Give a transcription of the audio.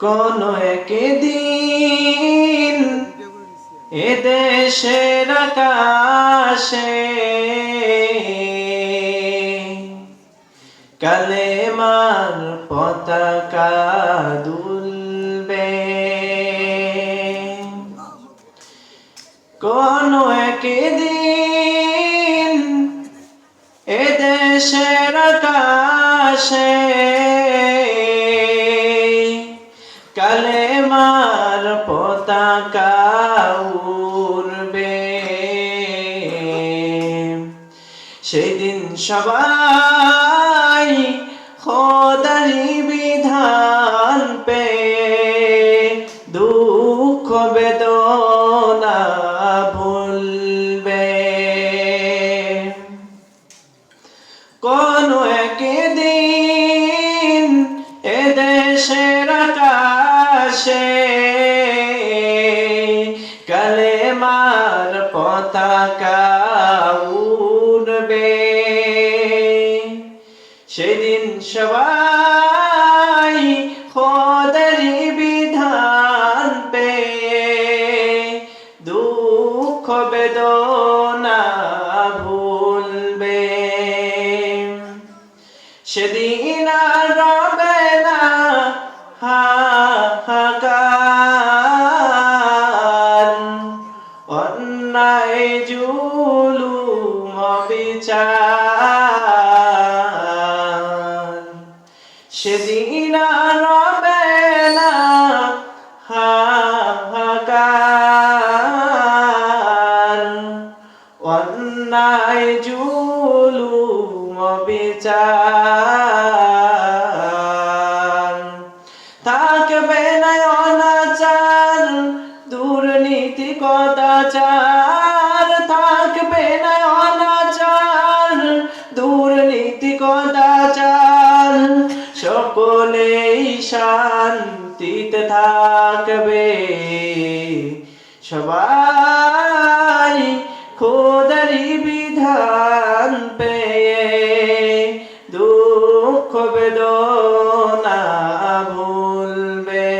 কোন একদিন এ দেশের আকাশে? কালেমার পতাকা দুলবে। কোন একদিন এ দেশের আকাশে? কালেমার পতাকা উড়বে। সেদিন সবাই খোদারি বিধান পে দুঃখ বেদনা ভুলবে। কোন একদিন এ দেশের আকাশে কালেমার পতাকা উড়বে। সেদিন সবাই খোদারি বিধান পে দুঃখ বেদনা ভুলবে। সেদিন আর বিচার সেদিন আর রবে না হাহাকার। অন্যায় জুলুম বিচার থাকবে না অনাচার দুর্নীতি কদাচার। শান্তিতে থাকবে। সবাই খোদারি বিধান পেয়ে দুঃখ বেদনা